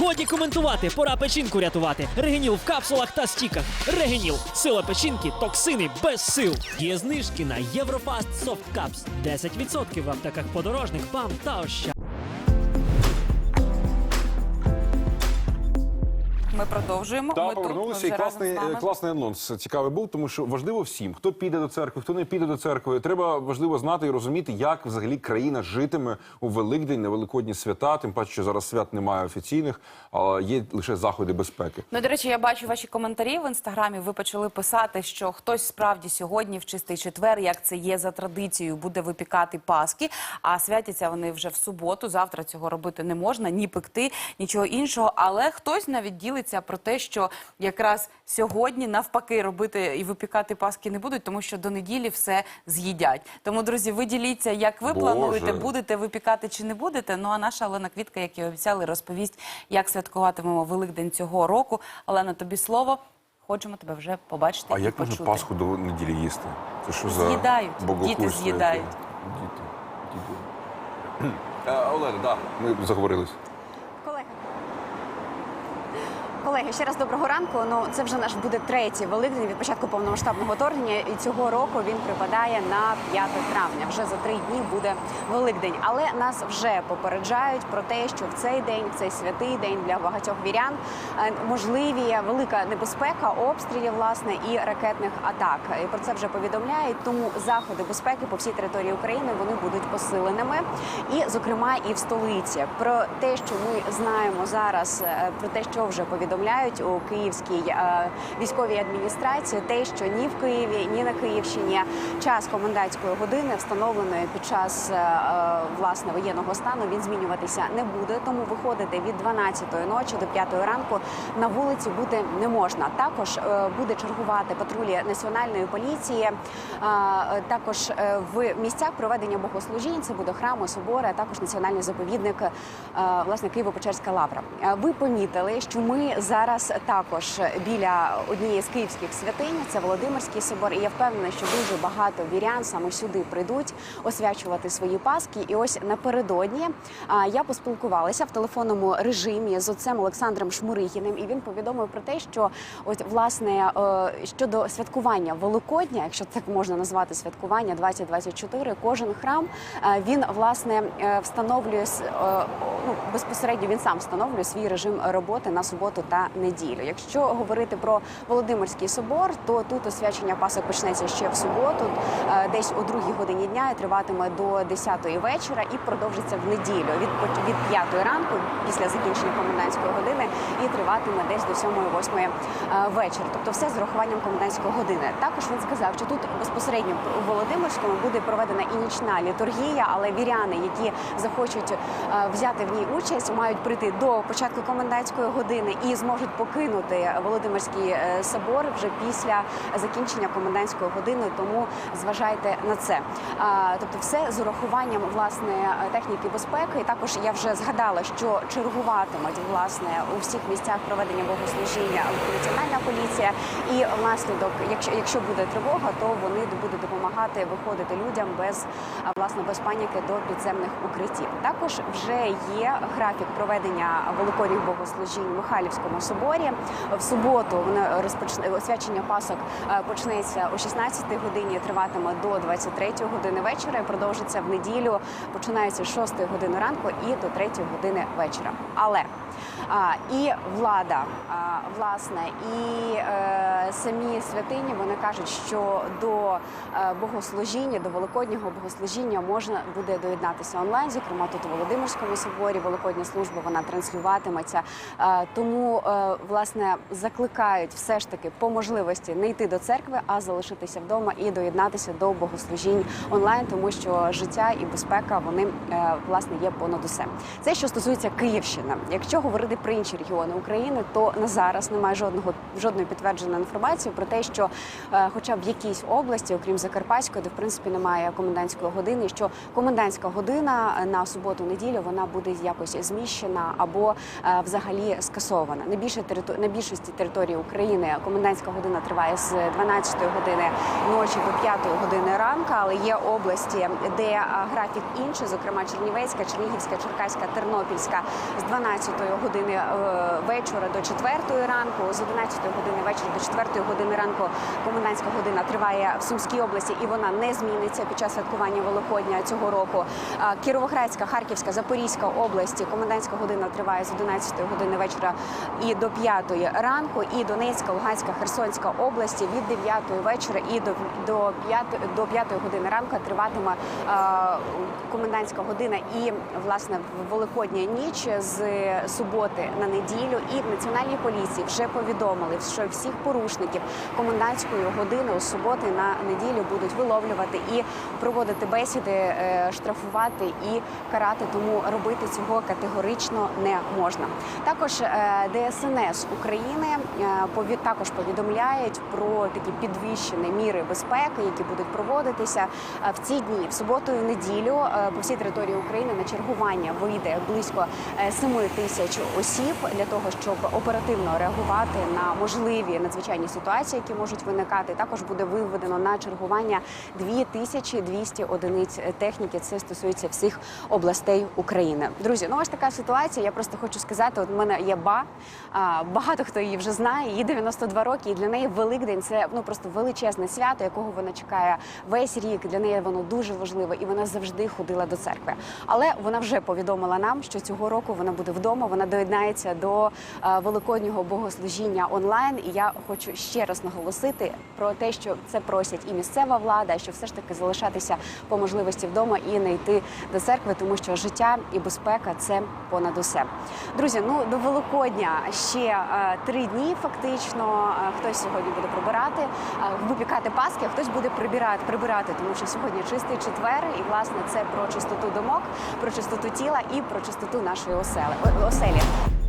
Годі коментувати, пора печінку рятувати. Регеніл в капсулах та стіках. Регеніл. Сила печінки, токсини без сил. Є знижки на Єврофаст Софт Капс. 10% в аптеках подорожник, ПАМ та Ощад. Ми продовжуємо. Та ми тут, ми і класний, класний анонс цікавий був, тому що важливо всім, хто піде до церкви, хто не піде до церкви. Треба важливо знати і розуміти, як взагалі країна житиме у Великдень на Великодні свята. Тим паче, що зараз свят немає офіційних, а є лише заходи безпеки. Ну, до речі, я бачу ваші коментарі в інстаграмі. Ви почали писати, що хтось справді сьогодні, в чистий четвер, як це є за традицією, буде випікати паски. А святяться вони вже в суботу. Завтра цього робити не можна, ні пекти, нічого іншого. Але хтось навіть ділиться про те, що якраз сьогодні навпаки робити і випікати паски не будуть, тому що до неділі все з'їдять. Тому, друзі, ви діліться, як ви Боже. плануєте, будете випікати чи не будете. Ну а наша Олена Квітка, як і обіцяли, розповість, як святкуватимемо Великдень цього року. Олена, тобі слово. Хочемо тебе вже побачити А і як можна почути. Пасху до неділі їсти? Це що за З'їдають. богохульство Діти з'їдають. Діти. Діти. Е, Олена, да, ми заговорились. Колеги. Ще раз доброго ранку. Ну це вже наш буде третій великдень від початку повномасштабного вторгнення. І цього року він припадає на 5 травня. Вже за три дні буде Великдень. Але нас вже попереджають про те, що в цей день, в цей святий день для багатьох вірян е, можливі велика небезпека обстрілів, власне, і ракетних атак. І про це вже повідомляють. Тому заходи безпеки по всій території України вони будуть посиленими, і зокрема і в столиці. Про те, що ми знаємо зараз, е, про те, що вже повідомляють у Київській е, військовій адміністрації, те, що ні в Києві, ні на Київщині час комендантської години, встановленої під час е, е, власне воєнного стану, він змінюватися не буде. Тому виходити від 12-ї ночі до 5-ї ранку на вулиці бути не можна. Також буде чергувати патрулі національної поліції. Також в місцях проведення богослужінь це буде храми, собори, а також національний заповідник власне Києво-Печерська лавра. Ви помітили, що ми зараз також біля однієї з київських святинь, це Володимирський собор. І я впевнена, що дуже багато вірян саме сюди прийдуть освячувати свої паски. І ось напередодні я поспілкувалася в телефонному режимі з отцем Олександром Шмурихіним, і він повідомив про те, що от власне е, щодо святкування Великодня, якщо так можна назвати святкування 2024, кожен храм е, він власне е, встановлює ну, безпосередньо він сам встановлює свій режим роботи на суботу та неділю. Якщо говорити про Володимирський собор, то тут освячення пасок почнеться ще в суботу, е, десь о другій годині дня і триватиме до 10-ї вечора і продовжиться в неділю від від 5 ранку після закінчення комендантської години і триватиме десь до 7-8 е, вечора. Тобто все з урахуванням комендантської години. Також він сказав, що тут безпосередньо у Володимирському буде проведена і нічна літургія, але віряни, які захочуть е, взяти в ній участь, мають прийти до початку комендантської години і зможуть покинути Володимирський е, собор вже після закінчення комендантської години. Тому зважайте на це. Тобто, все з урахуванням власне техніки безпеки. Також я вже згадала, що чергуватимуть власне у всіх місцях проведення богослужіння національна поліція. І внаслідок, якщо якщо буде тривога, то вони будуть допомагати виходити людям без власне без паніки до підземних укриттів. Також вже є графік проведення великодніх богослужінь в Михайлівському соборі. В суботу воно розпочне освячення пасок е, почнеться о 16 годині, триватиме до 23 години вечора. і Продовжиться в неділю, починається з 6 години ранку і до 3 години вечора. Але і влада, власне, і е, самі святині вони кажуть, що до е, богослужіння, до великоднього богослужіння можна буде доєднатися онлайн. Зокрема, тут у Володимирському соборі Великодня служба вона транслюватиметься. Е, тому власне закликають все ж таки по можливості не йти до церкви, а залишитися вдома і доєднатися до богослужінь онлайн, тому що життя і безпека вони власне є понад усе. Це що стосується Київщини. Якщо говорити про інші регіони України, то на зараз немає жодного жодної підтвердженої інформації про те, що, е, хоча б в якійсь області, окрім Закарпатської, де в принципі немає комендантської години, що комендантська година е, на суботу-неділю вона буде якось зміщена або е, взагалі скасована. На більше на більшості території України комендантська година триває з 12 години ночі до 5 години ранку, але є області, де графік інший, зокрема Чернівецька, Чернігівська, Черкаська, Тернопільська з 12 години е, вечора до 4 ранку, з 11 години вечора до 4 години ранку комендантська година триває в Сумській області, і вона не зміниться під час святкування Великодня цього року. Кіровоградська, Харківська, Запорізька області комендантська година триває з 11 години вечора і до 5 ранку. І Донецька, Луганська, Херсонська області від 9 вечора і до, до 5, до 5 години ранку триватиме комендантська година. І власне в Великодня ніч з суботи на неділю. І національній поліції вже повідомили, що всіх порушників комендантської години у суботи на неділю будуть виловлювати і проводити бесіди, е, штрафувати і карати. Тому робити цього категорично не можна. Також е, ДСНС України е, також повідомляють про такі підвищені міри безпеки, які будуть проводитися в ці дні, в суботу і неділю по всій території України на чергування вийде близько 7 тисяч осіб для того, щоб оперативно реагувати на можливі надзвичайні ситуації, які можуть виникати. Також буде виведено на чергування 2200 одиниць техніки. Це стосується всіх областей України. Друзі, ну ось така ситуація. Я просто хочу сказати: от в мене є ба. Багато хто її вже знає. Їй 92 роки, і для неї Великдень це ну просто величезне свято, якого вона чекає весь рік. Для неї воно дуже важливо, і вона завжди ходила до церкви. Але вона вже повідомила нам, що цього року вона буде вдома. Вона доєднається до е, великоднього богослужіння онлайн. І я хочу ще раз наголосити про те, що це просять і місцева влада, що все ж таки залишатися по можливості вдома і не йти до церкви, тому що життя і безпека це понад усе. Друзі, ну до Великодня ще е, три дні. Фактично, Е, хтось сьогодні буде прибирати, випікати паски, а хтось буде прибирати, прибирати, тому що сьогодні чистий четвер, і власне це про чистоту думок, про чистоту тіла і про чистоту нашої осели о- оселі.